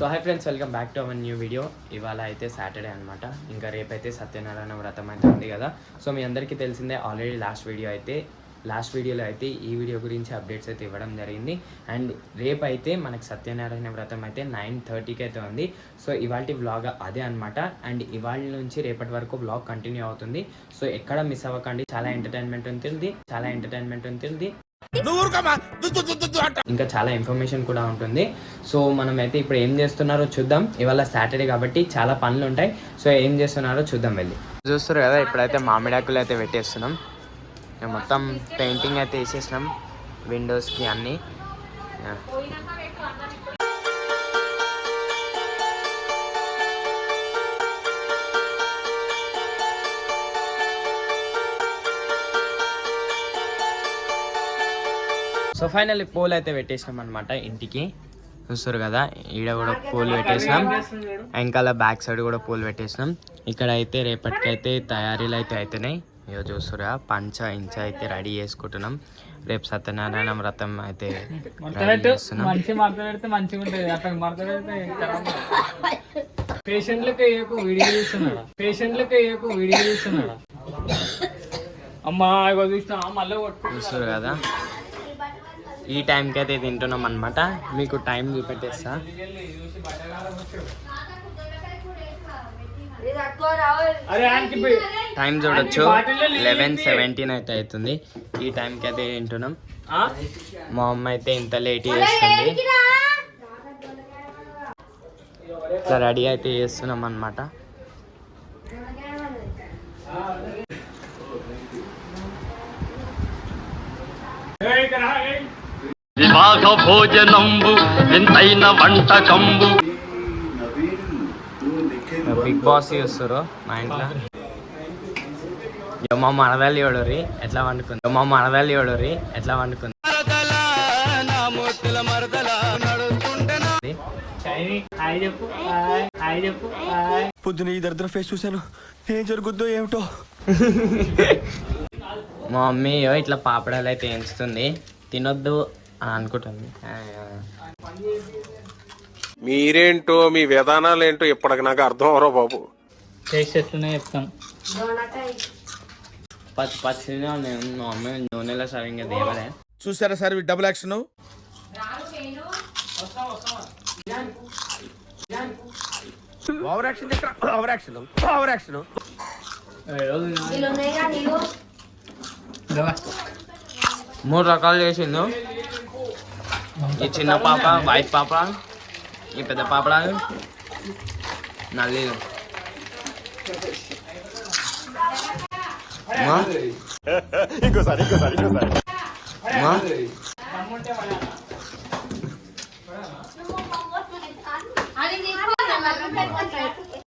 So hi friends welcome back to our new video ఇవాళ అయితే Saturday అనమాట ఇంకా రేపైతే సత్యనారాయణ వ్రతం అయితే ఉంది కదా. సో మీ అందరికీ తెలిసిందే ఆల్రెడీ లాస్ట్ వీడియో అయితే లాస్ట్ వీడియోలో అయితే ఈ వీడియో గురించి అప్డేట్స్ అయితే ఇవ్వడం జరిగింది. అండ్ రేపు అయితే మనకి సత్యనారాయణ వ్రతం అయితే నైన్ థర్టీకి అయితే ఉంది. సో ఇవాళ వ్లాగ్ అదే అనమాట అండ్ ఇవాళ నుంచి రేపటి వరకు వ్లాగ్ కంటిన్యూ అవుతుంది. సో ఎక్కడ మిస్ అవ్వకండి. చాలా ఎంటర్టైన్మెంట్ ఉంటుంది. చాలా ఎంటర్టైన్మెంట్ ఉంటుంది. ఇంకా చాలా ఇన్ఫర్మేషన్ కూడా ఉంటుంది. సో మనం అయితే ఇప్పుడు ఏం చేస్తున్నారో చూద్దాం. ఇవాళ సాటర్డే కాబట్టి చాలా పనులు ఉంటాయి. సో ఏం చేస్తున్నారో చూద్దాం వెళ్ళి. చూస్తారు కదా ఇప్పుడైతే మామిడాకులు అయితే పెట్టేస్తున్నాం. మొత్తం పెయింటింగ్ అయితే వేసేసినాం. విండోస్కి అన్నీ. సో ఫైనల్ పూలు అయితే పెట్టేసినాం అనమాట ఇంటికి. చూస్తారు కదా ఈడ కూడా పూలు పెట్టేసినాం. వెనకాల బ్యాక్ సైడ్ కూడా పూలు పెట్టేసినాం. ఇక్కడ అయితే రేపటికైతే తయారీలు అయితే అవుతున్నాయి ఇక చూస్తురా పంచ ఇంచ అయితే రెడీ చేసుకుంటున్నాం. రేపు సత్యనారాయణ వ్రతం అయితే పేషెంట్లకు వీడియో చూస్తున్నాడా? పేషెంట్లకు వేయకు వీడియో చూస్తున్నాడా? అమ్మా ఇగో చూసినా మళ్ళీ కొట్టు చూస్తారు కదా ఈ టైంకి అయితే తింటున్నాం అనమాట మీకు టైం చూపెట్టేస్తా. టైం చూడొచ్చు. లెవెన్ సెవెంటీన్ అయితే అవుతుంది. ఈ టైంకి అయితే తింటున్నాం? మా అమ్మ అయితే ఇంత లేట్ చేస్తుంది. ఇట్లా రెడీ అయితే చేస్తున్నాం అనమాట ఇక్కడ విభాగ భోజనంబు వింతైన వంటకంబు. బిగ్ బాస్ చూస్తారు మా ఇంట్లో? మా మనదాలు చూడరి ఎట్లా వండుకుంది? మా మనదాలు చూడరి ఎట్లా వండుకుంది? పొద్దున ఈ దరిద్ర ఫేస్ చూశాను. ఏం జరుగుద్దో ఏమిటో? మా మమ్మీ ఇట్లా పాపడాలు అయితే వేయించుతుంది తినొద్దు. అని అనుకుంటుంది ఆ, మీరేంటో మీ విధానాలు ఏంటో ఇప్పటికి నాకు అర్థం అవరో బాబు. టేస్ట్ ఎట్లనే చెప్తాం. పచ్చి పచ్చిగా నేను మా మమ్మీ నూనెలో సరిగ్గా దేవలే చూసారా సార్ ఈ double action over action over action over action మూడు రకాలు చేసిండు. ఈ చిన్న పాప వైట్ పాప ఈ పెద్ద పాపడాలు నల్లీలు అమ్మా? అమ్మా?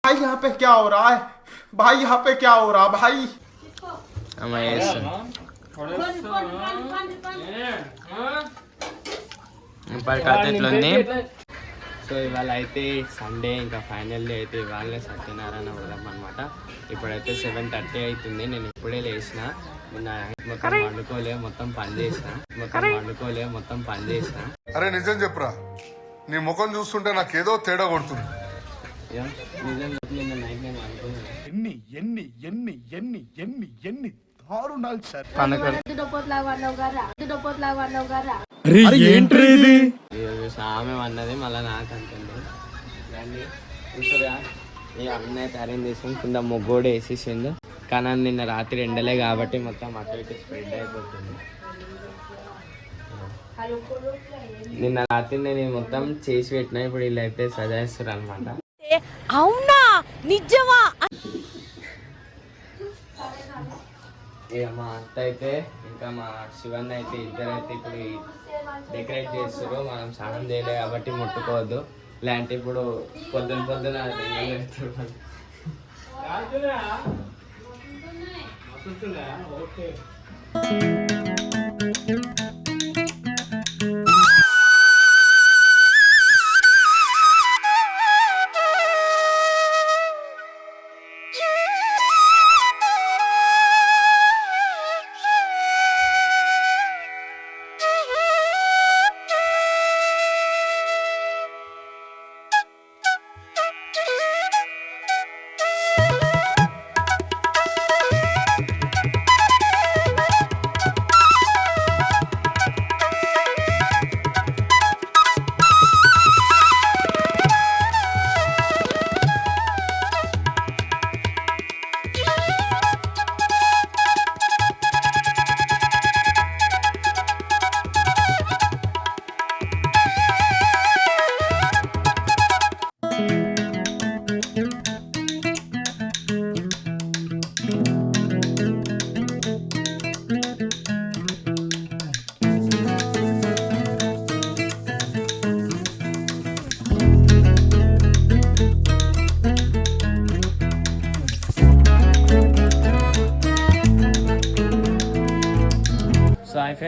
भाई यहाँ पे क्या हो रहा है भाई यहाँ पे क्या हो रहा भाई అమ్మ సో ఇవాళ అయితే సండే ఇంకా ఫైనల్ డే అయితే ఇవాళ సత్యనారాయణ వ్రతం అనమాట ఇప్పుడైతే సెవెన్ థర్టీ అవుతుంది నేను ఇప్పుడే లేచిన. నిన్న మొత్తం వండుకోలే మొత్తం పని చేసిన. మొత్తం వండుకోలే మొత్తం పని చేసిన. అరే నిజం చెప్పురా. నీ ముఖం చూస్తుంటే నాకేదో తేడా కొడుతుంది. ఇక నిజం చెప్పు, నిన్న నైట్ నేను అనుకున్నాను ఎన్ని ఎన్ని ఎన్ని ఎన్ని ఎన్ని ఎన్ని దారుణాలు సార్. పనుకొని ఏంట్రీ ఈరోజు ఆమె అన్నది మళ్ళీ నాకు అంటుంది ఈ అన్న అయితే అరేంజ్ చేసుకుని కింద ముగ్గోడు వేసేసిండు. కానీ నిన్న రాత్రి ఎండలే కాబట్టి మొత్తం అటు ఇటు స్ప్రెడ్ అయిపోతుంది. నిన్న రాత్రి నేను ఇది మొత్తం చేసి పెట్టిన ఇప్పుడు వీళ్ళు అయితే సజాయిస్తారు అనమాట అవునా? నిజమా? ఇక మా అత్త అయితే ఇంకా మా శివన్ అయితే ఇద్దరు అయితే ఇప్పుడు డెకరేట్ చేస్తారు మనం స్నానం చేయలేదు కాబట్టి ముట్టుకోవద్దు. లేదంటే ఇప్పుడు పొద్దున పొద్దున ఓకే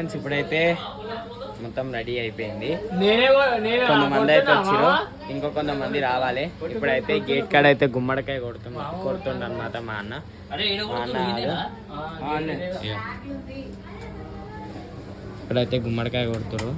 ఫ్రెండ్స్ ఇప్పుడైతే మొత్తం రెడీ అయిపోయింది. కొంతమంది అయితే వచ్చారు? ఇంకో కొంతమంది రావాలి. ఇప్పుడైతే గేట్ కాడ అయితే గుమ్మడికాయ కొడుతున్నా కొడుతుండ అనమాట మా అన్న. మా అన్న. ఇప్పుడైతే గుమ్మడికాయ కొడుతురు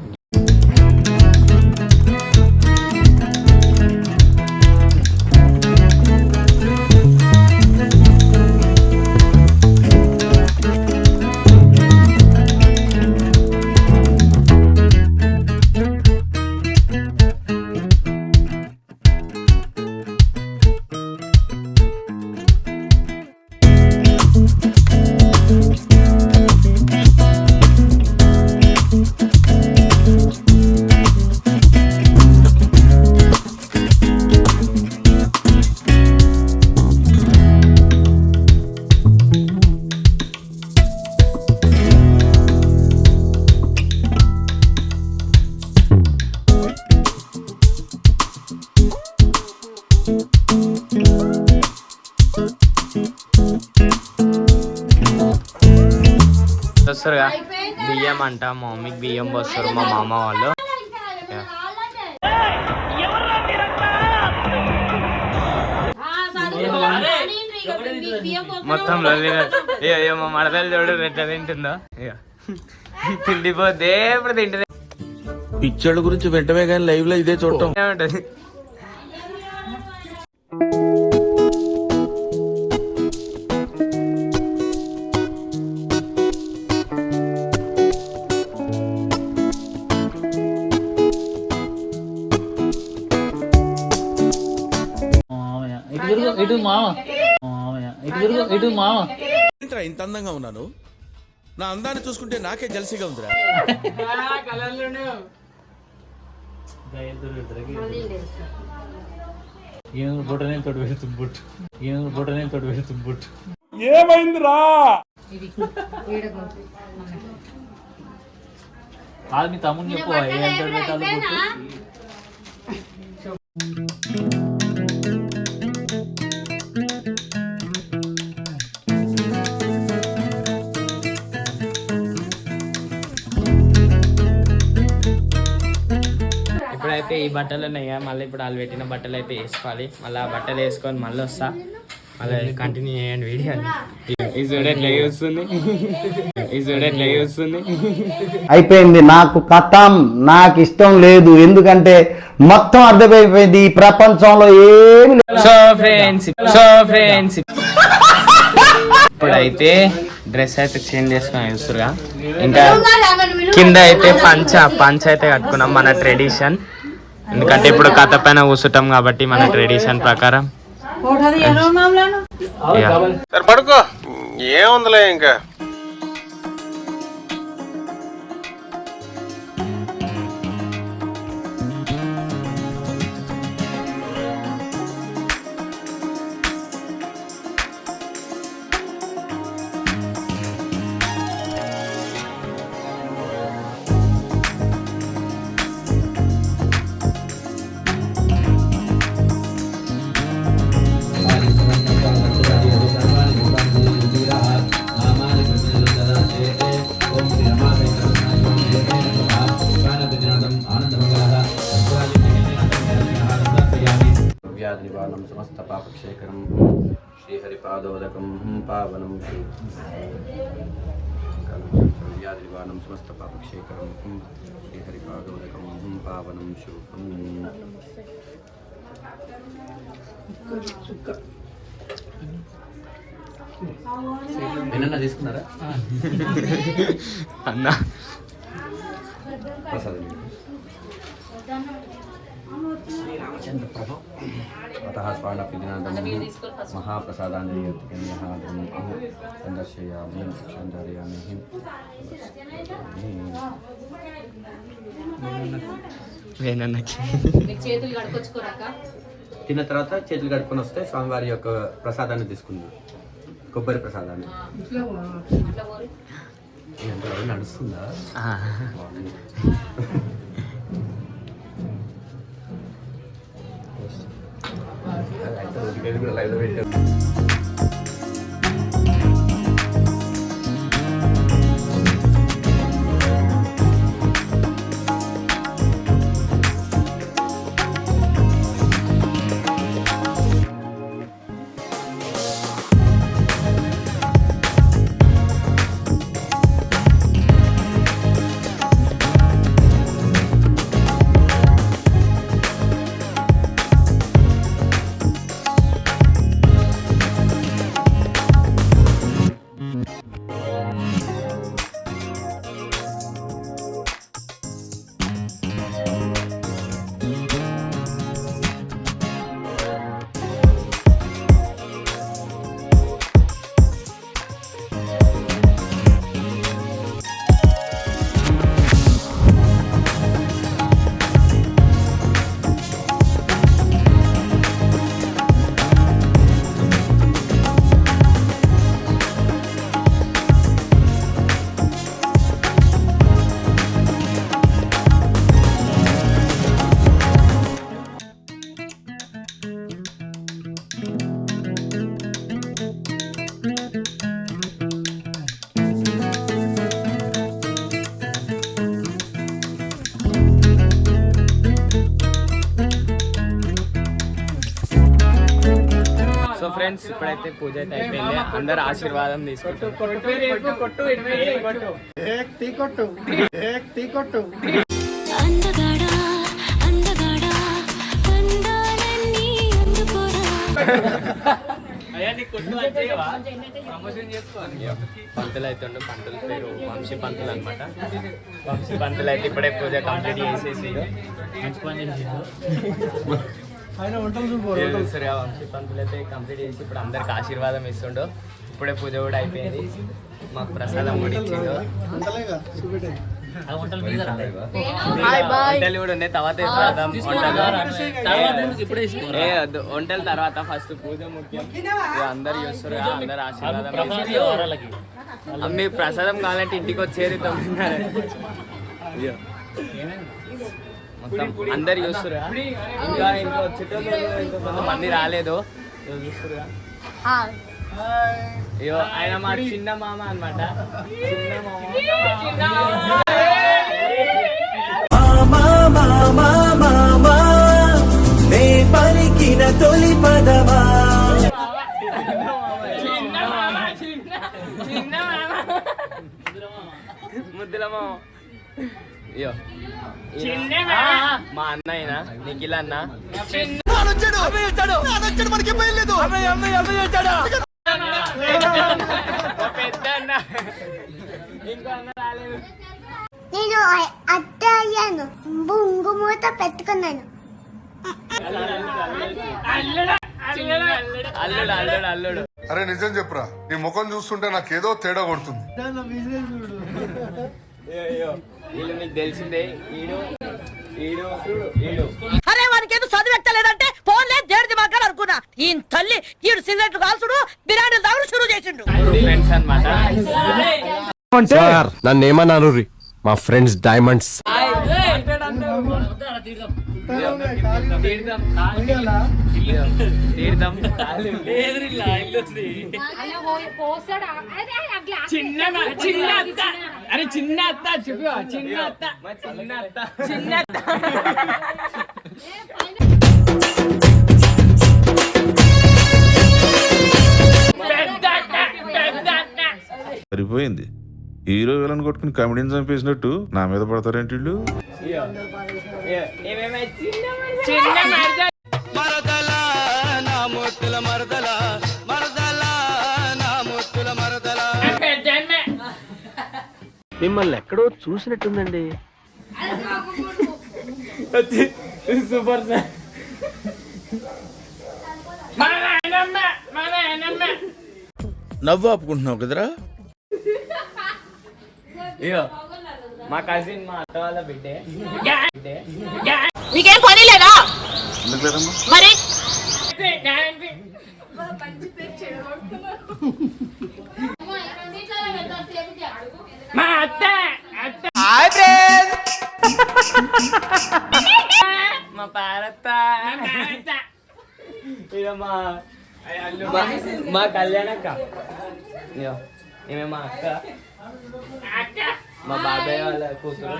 వస్తారుగా. బియ్యం అంట మా మమ్మీకి బియ్యం పోస్తారు మా మామ వాళ్ళు. మొత్తం ఏ మా మడతలు చూడు ఎట్లా తింటుందో. తిండిపోతే ఇప్పుడు తింటుంది? పిక్చర్ల గురించి వెంటనే కానీ లైవ్లో ఇదే చూడటం. ఏముంటది? ఇటు మామ. ఇటు మామ ఏంట్రా ఇంత అందంగా ఉన్నాను? నా అందాన్ని చూసుకుంటే నాకే జలసిగా ఉందిరా. ఏం బుట్టనే తోడు పెడుతుంది బుట్టు. ఏం బుట్టనే తోడు పెడుతుంది బుట్టు. కాదు మీ తమ్ముని చెప్పు ఏం తోడు పెట్టాలి బుట్టు. ఇప్పుడైతే ఈ బట్టలు ఉన్నాయి కదా, మళ్ళీ ఇప్పుడు వాళ్ళు పెట్టిన బట్టలు అయితే వేసుకోవాలి. మళ్ళీ ఆ బట్టలు వేసుకొని మళ్ళీ వస్తా. మళ్ళీ కంటిన్యూ చేయండి వీడియోని ఈ చూడ ఎట్లా చూస్తుంది? ఈ చూడ ఎట్లా చూస్తుంది? అయిపోయింది. నాకు కథం నాకు ఇష్టం లేదు. ఎందుకంటే మొత్తం అర్థమైపోయింది. ఈ ప్రపంచంలో ఏమి సో ఫ్రెండ్స్ సో ఫ్రెండ్స్ ఇప్పుడైతే డ్రెస్ అయితే చేంజ్ చేసుకుని చూస్తురుగా ఇంకా కింద అయితే పంచ పంచ అయితే కట్టుకున్నాం మన ట్రెడిషన్ ఎందుకంటే ఇప్పుడు కథ పైన కూర్చుంటాం కాబట్టి మన ట్రెడిషన్ ప్రకారం. సరే పడుకో. ఏముందిలే ఇంకా? పావనం శుభం ఏమన్నా తీసుకున్నారా? అన్న. ప్రసాదం. చంద్రప్రభ అత స్వర్ణపిదినాదం మహాప్రసాదాన్యకన్యాదం సందర్శయామి సందర్శయామి తిన్న తర్వాత చేతులు కడుక్కొని వస్తే స్వామివారి యొక్క ప్రసాదాన్ని తీసుకుంది. కొబ్బరి ప్రసాదాన్ని. నడుస్తుందా? నేను రోజుకైతే కూడా లైవ్లో పెట్టాను ఫ్రెండ్స్ ఇప్పుడైతే పూజ అయితే అయిపోయింది. అందరు ఆశీర్వాదం తీసుకుంటారు. పంతులు అయితే ఉండు పంతుల పేరు వంశీ పంతులు అనమాట వంశీ పంతులు అయితే ఇప్పుడే పూజ కంప్లీట్ చేసేసి పంతులు అయితే కంప్లీట్ చేసి ఇప్పుడు అందరికి ఆశీర్వాదం ఇస్తుండు. ఇప్పుడే పూజ కూడా అయిపోయింది. మాకు ప్రసాదం కూడా ఇచ్చిండు. వంటలు కూడా ఉన్నాయి తర్వాత వంటలు. వంటల తర్వాత ఫస్ట్ పూజ ముఖ్యం. అందరు చూస్తారు అందరు ఆశీర్వాదం అమ్మి ప్రసాదం కావాలంటే ఇంటికి వచ్చేది తొమ్మిదిన్నర. మొత్తం అందరు చూస్తారు. ఇంకా ఇంకా వచ్చేటోళ్ళు ఇంకా కొంతమంది రాలేదు. అయ్యో ఆయన మా చిన్న మామ అన్నమాట. చిన్న మామ. పలికిన తొలి పదమా మా అన్నయ్య నిఖిల్ అన్న? నేను అత్త అయ్యాను బొంగు మూత పెట్టుకున్నాను. అల్లుడు అల్లుడు. అల్లుడు అరే నిజం చెప్పురా. నీ ముఖం చూస్తుంటే నాకేదో తేడా కొడుతుంది. వీళ్ళు మీకు తెలిసిందే ఈడు ఈడు ఈడు అరే వానికి ఏదో చదువు ఎక్కలేదంటే ఫోన్ లేదు దేడిది మాట్లాడ అనుకున్నా ఈ తల్లి ఈడు సిగరెట్లు కాల్చుడు బిర్యానీలు తాగుడు షురూ చేసిండు ఫ్రెండ్స్ అన్నమాట నన్ను ఏమన్నారు మా ఫ్రెండ్స్ డైమండ్స్ తీర్థం చిన్న చిన్న అత్త. అరే చిన్న అత్త చెప్పు చిన్న అత్త. చిన్న అత్త. చిన్న అత్త. సరిపోయింది. హీరో విలన్ కొట్టుకుని కమెడీని చంపేసినట్టు నా మీద పడతారేంటి వీళ్ళు? ముత్తుల మరదలా మరదలా నా ముత్తుల మరదలా. మిమ్మల్ని ఎక్కడో చూసినట్టుందండి. Super sir. నవ్వు ఆపుకుంటున్నావు కదరా? అయ్యో మా కజిన్ మా అత్త వాళ్ళ బిడ్డే బిడ్డే నీకేం పని లేదా? మరి మా అత్త అత్త. మా పారత్త. అత్త ఇక మా మా- మా కళ్యాణక్క. ఈమె మా అక్క. అత్త మా బాబాయ్ వాళ్ళ కూతురు.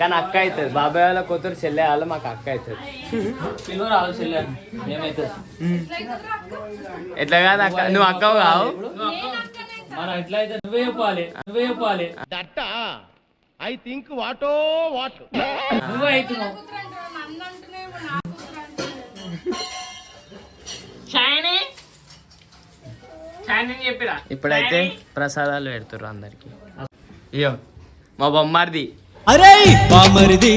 కానీ అక్క అవుతుంది. బాబాయ్ వాళ్ళ కూతురు చెల్లె వాళ్ళు మాకు అక్క అవుతుంది. ఎట్లా కాదు అక్క? నువ్వు అక్కవు కావు. మనం ఎట్లయితే నువ్వే చెప్పాలి. నువ్వే చెప్పాలి. ఐ థింక్ వాటో వాట్? నువ్వే అవుతున్నావు. ఇప్పుడైతే ప్రసాదాలు పెడుతుర్రు అందరికి. అయ్యో మా బొమ్మారిది. అరే బామరిది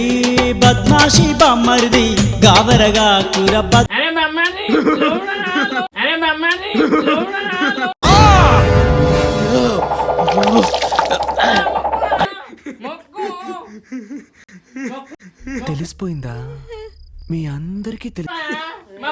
బద్మాషి బామరిది గావరగా కూర అరే మమ్మల్ని అరే మమ్మల్ని మొక్కు. తెలిసిపోయిందా? మీ అందరికీ తెలుసు మా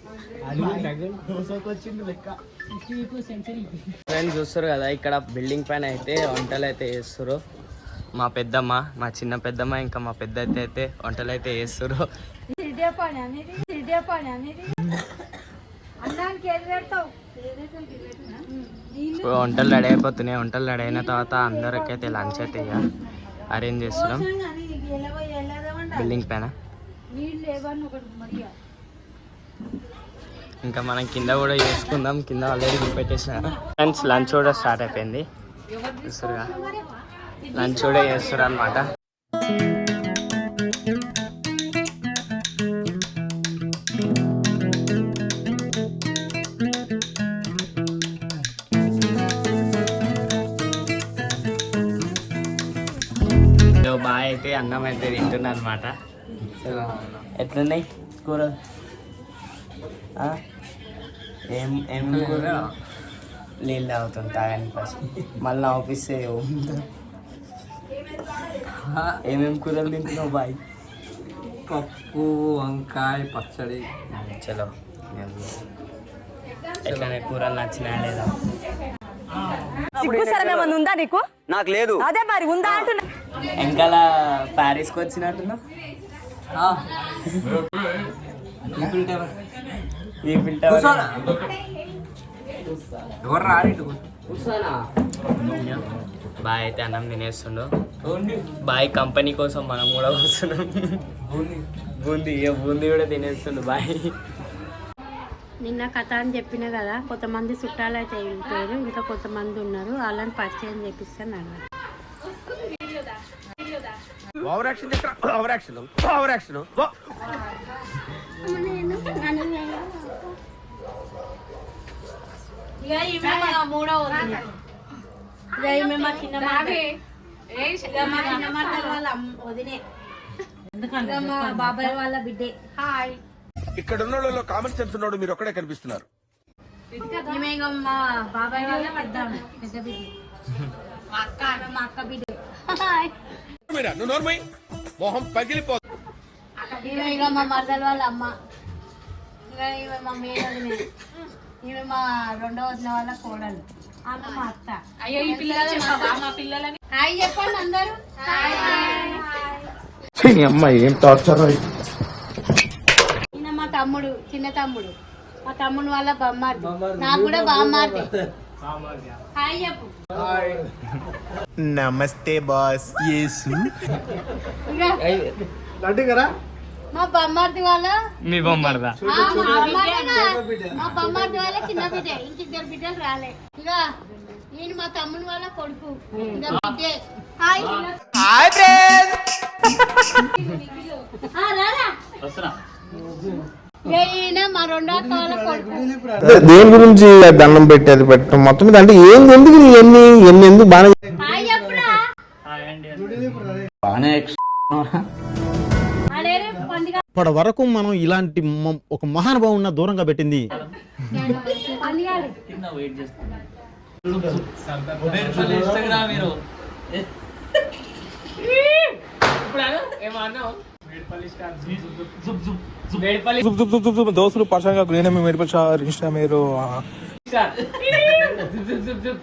ఫ్రెండ్స్ చూస్తారు కదా ఇక్కడ బిల్డింగ్ పైన అయితే వంటలు అయితే చేస్తారు. మా పెద్దమ్మ మా చిన్న పెద్దమ్మ ఇంకా మా పెద్ద అయితే అయితే వంటలు అయితే ఇప్పుడు వంటలు రెడీ అయిపోతున్నాయి. వంటలు రెడీ అయిన తర్వాత అందరికైతే లంచ్ అయితే ఇక అరేంజ్ చేస్తున్నాం. బిల్డింగ్ పైన నీళ్ళు లేవని ఒకటి మరి ఇంకా మనం కింద కూడా చేసుకుందాం. కింద ఆల్రెడీ పెట్టేసిన. ఫ్రెండ్స్ లంచ్ కూడా స్టార్ట్ అయిపోయింది. చూస్తారుగా లంచ్ కూడా చేస్తారు అనమాట బాగా అయితే అన్నం అయితే తింటున్నా అనమాట ఎట్లున్నాయి? కూర? ఏం ఏం కూర? నీళ్ళు తాగుతాం తాగని ఫస్ట్ మళ్ళీ ఆఫీస్ ఏమేం కూరలు తింటున్నావు బాయ్? పప్పు వంకాయ పచ్చడి. చలో. ఎట్లనే కూరలు నచ్చినా లేదా? సిగ్గు సరమేమన్నా ఉందా నీకు? నాకు లేదు. అదే మరి ఉందా అంటున్నా. వెనకాల ప్యారిస్కి వచ్చినట్టున్నా ఈ ఫిల్టర్ ఎవరు బాయ్ అయితే అన్నం తినేస్తుండు. బాయ్ కంపెనీ కోసం మనం కూడా వస్తున్నాం బూందీ. ఇక బూందీ కూడా తినేస్తుండు బాయ్. నిన్న కథ అని చెప్పిన కదా కొంతమంది చుట్టాలు అయితే వెళ్ళిపోయారు ఇంకా కొంతమంది ఉన్నారు వాళ్ళని పరిచయం చేపిస్తాను అన్నారు. Over action over action over action ఇక ఈమె మా మూడో వదిన. ఇక ఈమె మా చిన్న మరదలు. ఇక మా చిన్న మరదలు వాళ్ళ అమ్మ- వదినే ఇక మా బాబాయ్ వాళ్ళ బిడ్డే హాయ్ ఇక్కడ ఉన్న వాళ్ళలో కామన్ సెన్స్ ఉన్నాడు మీరు ఒక్కడే కనిపిస్తున్నారు. ఈమె ఇక మా బాబాయ్ వాళ్ళ పెద్ద ఆమె, పెద్ద బిడ్డ మా అక్క మా అక్క బిడ్డ హాయ్ మీరా నువ్వు నోర్మై. మొహం పగిలిపో ఈమె ఇక మా మరదలు వాళ్ళ అమ్మ ఇక ఈమె మా మేనదినే ఈమె మా రెండో వదిన వాళ్ళ కోడలు. ఆమె మా అత్త. అయ్యో ఈ పిల్లలు మా పిల్లలని? హాయ్ చెప్పండి అందరూ. హాయ్. అమ్మ ఏం టార్చర్ ఈయన మా తమ్ముడు చిన్న తమ్ముడు. మా తమ్ముడు వాళ్ళ బొమ్మార్ది. నాకు కూడా బామ్మార్ది. హాయ్ చెప్పు. నమస్తే బాస్. యేసు మా బొమ్మార్ది వాళ్ళ? మీ బొమ్మడదా ఆ, మా బొమ్మార్ది మా బొమ్మార్ది వాళ్ళ చిన్న బిడ్డ. ఇంకిద్దరు బిడ్డలు రాలే. ఇక నేను మా తమ్ముడు వాళ్ళ కొడుకు. హాయ్. దేని గురించి దండం పెట్టేది పెట్టడం? మొత్తం మీద అంటే ఏంది ఎందుకు ఎన్ని ఎన్ని ఎందుకు బాగా హాయ్ ఇప్పటి వరకు మనం ఇలాంటి మ- ఒక మహానుభావున్న దూరంగా పెట్టింది. పండుగ కింద వెయిట్ చేస్తున్నా ఇన్స్టాగ్రామ్ మీరు స్టార్ జుబ్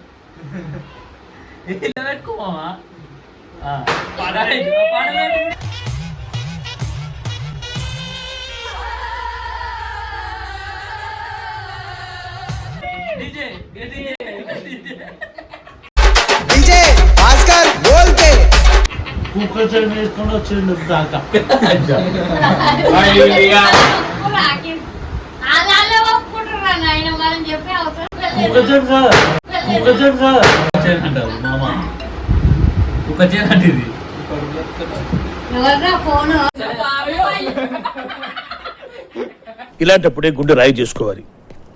డీజే డీజే డీజే అలాగే ఒప్పుకుంటారా నాయన మనం చెప్పే అవసరం అంటారు మామ ఒక చేయండి ఎవర్రా ఫోన్ ఇలాంటప్పుడే గుండె రాయి చేసుకోవాలి.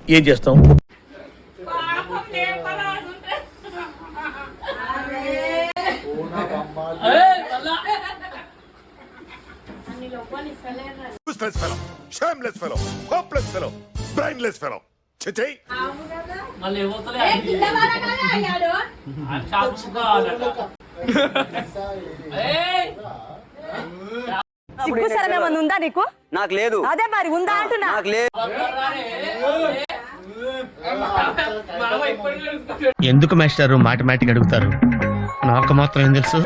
ఏం చేస్తాం? Useless fellow, shameless fellow, hopeless fellow, brainless fellow. మళ్ళీ ఏమవుతలే సిగ్గు సరం ఏమన్నా ఉందా నీకు? నాకు లేదు. అదే మరి ఉందా అంటున్నా? నాకు లేదు. ఎందుకు మాస్టారు మాటిమాటికి అడుగుతారు? నాకు మాత్రం ఏం తెలుసు?